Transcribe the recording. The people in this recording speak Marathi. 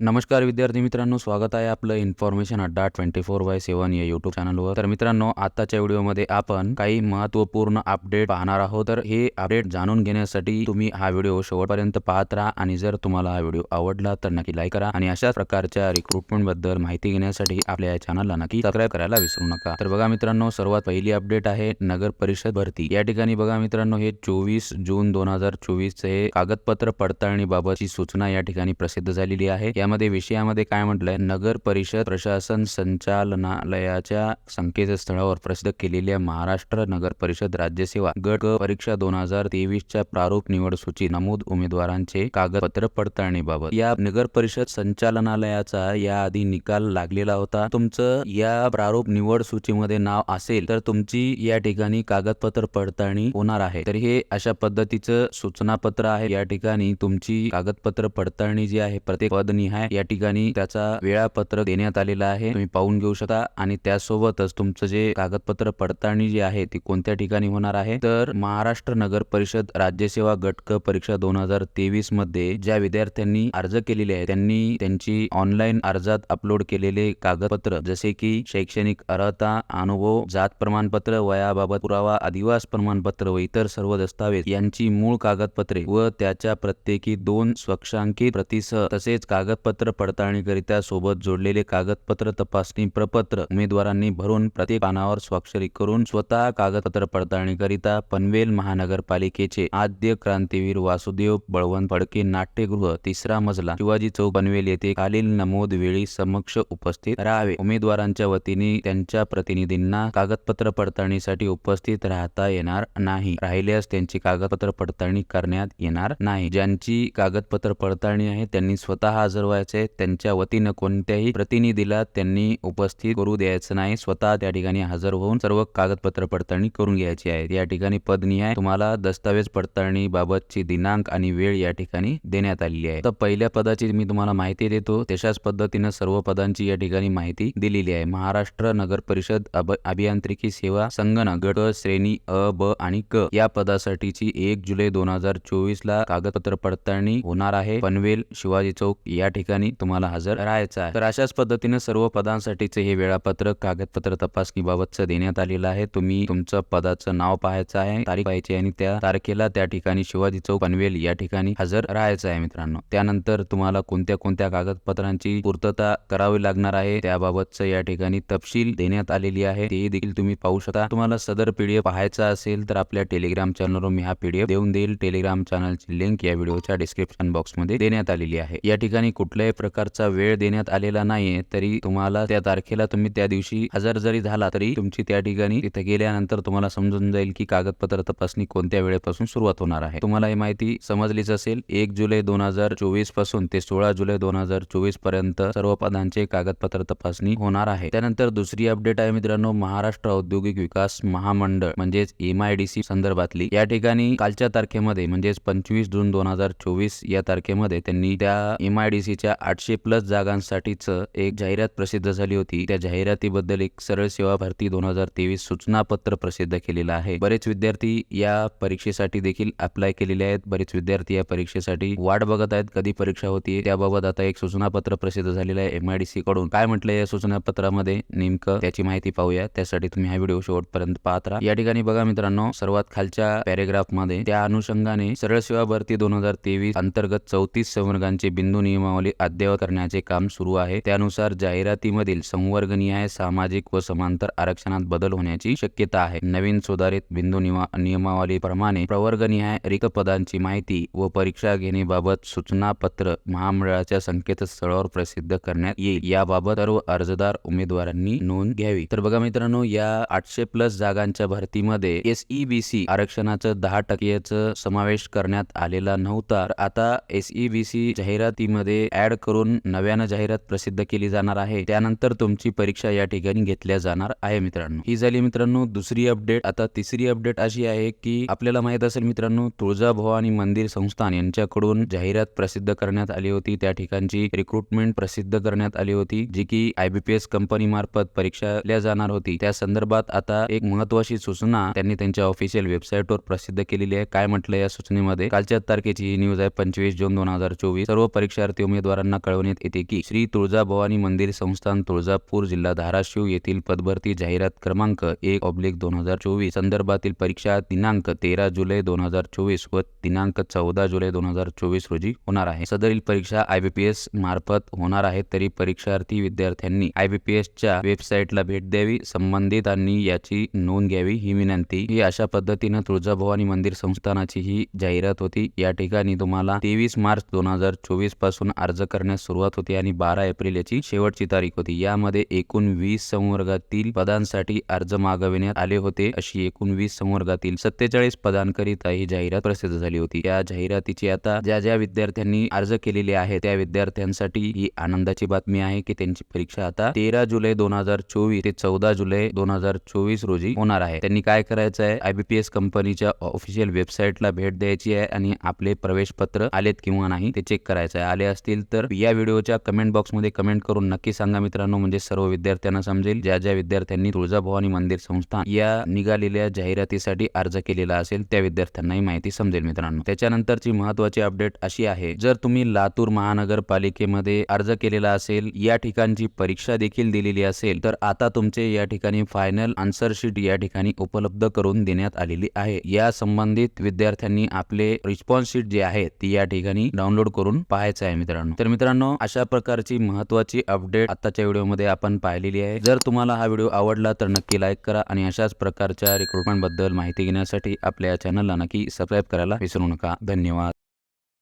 नमस्कार विद्यार्थी मित्रांनो स्वागत आहे आपलं इन्फॉर्मेशन अड्डा ट्वेंटी फोर बाय सेवन या युट्यूब चॅनलवर तर मित्रांनो आताच्या व्हिडिओमध्ये आपण काही महत्त्वपूर्ण अपडेट पाहणार आहोत. तर हे अपडेट जाणून घेण्यासाठी तुम्ही हा व्हिडिओ शेवटपर्यंत पाहत राहा आणि जर तुम्हाला हा व्हिडिओ आवडला तर नक्की लाईक करा आणि अशाच प्रकारच्या रिक्रुटमेंटबद्दल माहिती घेण्यासाठी आपल्या या चॅनलला नक्की सबस्क्राईब करायला विसरू नका. तर बघा मित्रांनो सर्वात पहिली अपडेट आहे नगर परिषद भरती. या ठिकाणी बघा मित्रांनो हे चोवीस जून दोन हजार चोवीस हे कागदपत्र पडताळणीबाबतची सूचना या ठिकाणी प्रसिद्ध झालेली आहे. यामध्ये विषयामध्ये काय म्हटलंय? नगर परिषद प्रशासन संचालनालयाच्या संकेतस्थळावर प्रसिद्ध केलेल्या महाराष्ट्र नगर परिषद राज्यसेवा गट परीक्षा दोन हजार तेवीसच्या प्रारूप निवड सूची नमूद उमेदवारांचे कागदपत्र पडताळणी बाबत या नगर परिषद संचालनालयाचा याआधी निकाल लागलेला होता. तुमचं या प्रारूप निवड सूचीमध्ये नाव असेल तर तुमची या ठिकाणी कागदपत्र पडताळणी होणार आहे. तर हे अशा पद्धतीचं सूचनापत्र आहे. या ठिकाणी तुमची कागदपत्र पडताळणी जी आहे प्रत्येक पदनिहाय या ठिकाणी त्याचा वेळापत्र देण्यात आलेला आहे. तुम्ही पाहून घेऊ शकता. आणि त्यासोबतच तुमचं जे कागदपत्र पडताळणी जी आहे ती कोणत्या ठिकाणी होणार आहे? तर महाराष्ट्र नगर परिषद राज्यसेवा गटक परीक्षा दोन हजार तेवीसमध्ये ज्या विद्यार्थ्यांनी अर्ज केलेले आहे त्यांनी त्यांची ऑनलाईन अर्जात अपलोड केलेले कागदपत्र जसे की शैक्षणिक अर्हता अनुभव जात प्रमाणपत्र वयाबाबत पुरावा अधिवास प्रमाणपत्र व इतर सर्व दस्तावेज यांची मूळ कागदपत्रे व त्याच्या प्रत्येकी दोन स्वक्षांकित प्रतिसह तसेच कागदपत्र पडताळणीकरिता सोबत जोडलेले कागदपत्र तपासणी प्रपत्र उमेदवारांनी भरून प्रत्येक पानावर स्वाक्षरी करून स्वतः कागदपत्र पडताळणीकरिता पनवेल महानगरपालिकेचे आद्य क्रांतीवीर वासुदेव बळवंत फडके नाट्यगृह तिसरा मजला शिवाजी चौक पनवेल येथे खालील नमूद वेळी समक्ष उपस्थित राहावे. उमेदवारांच्या वतीने त्यांच्या प्रतिनिधींना कागदपत्र पडताळणीसाठी उपस्थित राहता येणार नाही. राहिल्यास त्यांची कागदपत्र पडताळणी करण्यात येणार नाही. ज्यांची कागदपत्र पडताळणी आहे त्यांनी स्वतः हजर ठेवायचे त्यांच्या वतीनं कोणत्याही प्रतिनिधीला त्यांनी उपस्थित करू द्यायचं नाही. स्वतः त्या ठिकाणी हजर होऊन सर्व कागदपत्र पडताळणी करून घ्यायची आहे. या ठिकाणी पदनिहाय तुम्हाला दस्तावेज पडताळणी बाबतची दिनांक आणि वेळ या ठिकाणी देण्यात आलेली आहे. तर पहिल्या पदाची मी तुम्हाला माहिती देतो. तशाच पद्धतीनं सर्व पदांची या ठिकाणी माहिती दिलेली आहे. महाराष्ट्र नगर परिषद अभ- अभियांत्रिकी सेवा संगणक गट श्रेणी अ ब आणि क या पदासाठीची एक जुलै दोन हजार चोवीस ला कागदपत्र पडताळणी होणार आहे. पनवेल शिवाजी चौक या ठिकाणी ठिकाणी तुम्हाला हजर राहायचं आहे. तर अशाच पद्धतीने सर्व पदांसाठीचे हे वेळापत्रक कागदपत्र तपासणीबाबतचं देण्यात आलेलं आहे. तुम्ही तुमचं पदाचं नाव पाहायचं आहे तारीख पाहायची आणि त्या तारखेला त्या ठिकाणी शिवाजी चौक पनवेल या ठिकाणी हजर राहायचं आहे मित्रांनो. त्यानंतर तुम्हाला कोणत्या कोणत्या कागदपत्रांची पूर्तता करावी लागणार आहे त्याबाबतचं या ठिकाणी तपशील देण्यात आलेली आहे. ते देखील तुम्ही पाहू शकता. तुम्हाला सदर पीडीएफ पाहायचा असेल तर आपल्या टेलिग्राम चॅनलवर मी हा पीडीएफ देऊन देईल. टेलिग्राम चॅनलची लिंक या व्हिडिओच्या डिस्क्रिप्शन बॉक्समध्ये देण्यात आलेली आहे. या ठिकाणी कुठल्याही प्रकारचा वेळ देण्यात आलेला नाहीये तरी तुम्हाला त्या तारखेला तुम्ही त्या दिवशी हजर जरी झाला तरी तुमची त्या ठिकाणी तिथे गेल्यानंतर तुम्हाला समजून जाईल की कागदपत्र तपासणी कोणत्या वेळेपासून सुरुवात होणार आहे. तुम्हाला ही माहिती समजलीच असेल एक जुलै दोन हजार चोवीसपासून ते सोळा जुलै दोन हजार चोवीसपर्यंत सर्व पदांचे कागदपत्र तपासणी होणार आहे. त्यानंतर दुसरी अपडेट आहे मित्रांनो महाराष्ट्र औद्योगिक विकास महामंडळ म्हणजेच एम आय डी सी संदर्भातली. या ठिकाणी कालच्या तारखेमध्ये म्हणजेच पंचवीस जून दोन हजार चोवीस या तारखेमध्ये त्यांनी त्या एम आय डी सीच्या आठशे प्लस जागांसाठीच एक जाहिरात प्रसिद्ध झाली होती. त्या जाहिरातीबद्दल एक सरळ सेवा भरती दोन हजार तेवीस सूचनापत्र प्रसिद्ध केलेलं आहे. बरेच विद्यार्थी या परीक्षेसाठी देखील अप्लाय केलेले आहेत. बरेच विद्यार्थी या परीक्षेसाठी वाट बघत आहेत. कधी परीक्षा होती त्याबाबत आता एक सूचनापत्र प्रसिद्ध झालेलं आहे एम आय डी सी कडून. काय म्हटलं या सूचनापत्रामध्ये? नेमकं त्याची माहिती पाहूया. त्यासाठी तुम्ही हा व्हिडिओ शेवटपर्यंत पाहत राहा. या ठिकाणी बघा मित्रांनो सर्वात खालच्या पॅरेग्राफमध्ये त्या अनुषंगाने सरळ सेवा भरती दोन हजार तेवीस अंतर्गत चौतीस संवर्गांची बिंदू नियमावली अद्ययावत करण्याचे काम सुरू आहे. त्यानुसार जाहिरातीमधील संवर्गनीय सामाजिक व समांतर आरक्षणात बदल होण्याची शक्यता आहे. नवीन सुधारित बिंदू नियमा- नियमावलीप्रमाणे प्रवर्गनिहाय रिक्त पदांची माहिती व परीक्षा घेण्याबाबत सूचनापत्र महामंडळाच्या संकेतस्थळावर प्रसिद्ध करण्यात येईल. याबाबत सर्व अर्जदार उमेदवारांनी नोंद घ्यावी. तर बघा मित्रांनो या आठशे प्लस जागांच्या भरतीमध्ये एस ई बी सी आरक्षणाचं दहा टक्केचं समावेश करण्यात आलेला नव्हता. आता एस ई बी सी जाहिरातीमध्ये ॲड करून नव्यानं जाहिरात प्रसिद्ध केली जाणार आहे. त्यानंतर तुमची परीक्षा या ठिकाणी घेतल्या जाणार आहे मित्रांनो. ही झाली मित्रांनो दुसरी अपडेट आता तिसरी अपडेट अशी आहे की आपल्याला माहीत असेल मित्रांनो तुळजाभवानी मंदिर संस्थान यांच्याकडून जाहिरात प्रसिद्ध करण्यात आली होती. त्या ठिकाणची रिक्रुटमेंट प्रसिद्ध करण्यात आली होती जी की आयबीपीएस कंपनी मार्फत परीक्षा दिल्या जाणार होती. त्या संदर्भात आता एक महत्वाची सूचना त्यांनी त्यांच्या ऑफिशियल वेबसाईटवर प्रसिद्ध केलेली आहे. काय म्हटलं या सूचनेमध्ये? कालच्या तारखेची ही न्यूज आहे पंचवीस जून दोन हजार चोवीस. सर्व परीक्षार्थी उमेदवार उमेदवारांना कळवण्यात येते की श्री तुळजाभवानी मंदिर संस्थान तुळजापूर जिल्हा धाराशिव येथील पदभरती जाहिरात क्रमांक एक ऑब्लिक दोन हजार चोवीस संदर्भातील परीक्षा दिनांक तेरा जुलै दोन हजार चोवीस व दिनांक चौदा जुलै दोन हजार चोवीस रोजी होणार आहे. सदरील परीक्षा आयबीपीएस मार्फत होणार आहे तरी परीक्षार्थी विद्यार्थ्यांनी आयबीपीएस च्या वेबसाईटला भेट द्यावी संबंधितांनी याची नोंद घ्यावी ही विनंती. ही अशा पद्धतीनं तुळजाभवानी मंदिर संस्थानाची ही जाहिरात होती. या ठिकाणी तुम्हाला तेवीस मार्च दोन हजार चोवीसपासून अर्ज अर्ज करण्यास सुरुवात होती आणि बारा एप्रिल याची शेवटची तारीख होती. यामध्ये एकूण वीस संवर्गातील पदांसाठी अर्ज मागविण्यात आले होते अशी एकूण वीस संवर्गातील सत्तेचाळीस पदांकरिता ही जाहिरात प्रसिद्ध झाली होती. या जाहिरातीची आता ज्या ज्या विद्यार्थ्यांनी अर्ज केलेले आहेत त्या विद्यार्थ्यांसाठी ही आनंदाची बातमी आहे की त्यांची परीक्षा आता तेरा जुलै दोन हजार चोवीस ते चौदा जुलै दोन हजार चोवीस रोजी होणार आहे. त्यांनी काय करायचं आहे? आयबीपीएस कंपनीच्या ऑफिशियल वेबसाईटला भेट द्यायची आहे आणि आपले प्रवेश पत्र आलेत किंवा नाही ते चेक करायचं आहे. आले असतील तर या व्हिडिओच्या कमेंट बॉक्समध्ये कमेंट करून नक्की सांगा मित्रांनो म्हणजे सर्व विद्यार्थ्यांना समजेल ज्या ज्या विद्यार्थ्यांनी तुळजाभवानी मंदिर संस्थान या निघालेल्या जाहिरातीसाठी अर्ज केलेला असेल त्या विद्यार्थ्यांनाही माहिती समजेल मित्रांनो. त्याच्यानंतरची महत्वाची अपडेट अशी आहे जर तुम्ही लातूर महानगरपालिकेमध्ये अर्ज केलेला असेल या ठिकाणची परीक्षा देखील दिलेली असेल तर आता तुमचे या ठिकाणी फायनल आन्सर शीट या ठिकाणी उपलब्ध करून देण्यात आलेली आहे. या संबंधित विद्यार्थ्यांनी आपले रिस्पॉन्स शीट जे आहे ती या ठिकाणी डाउनलोड करून पाहायचं आहे मित्रांनो. तर मित्रांनो अशा प्रकारची महत्वाची अपडेट आताच्या व्हिडिओमध्ये आपण पाहिलेली आहे. जर तुम्हाला हा व्हिडिओ आवडला तर नक्की लाईक करा आणि अशाच प्रकारच्या रिक्रुटमेंटबद्दल माहिती घेण्यासाठी आपल्या चॅनलला नक्की सबस्क्राईब करायला विसरू नका. धन्यवाद.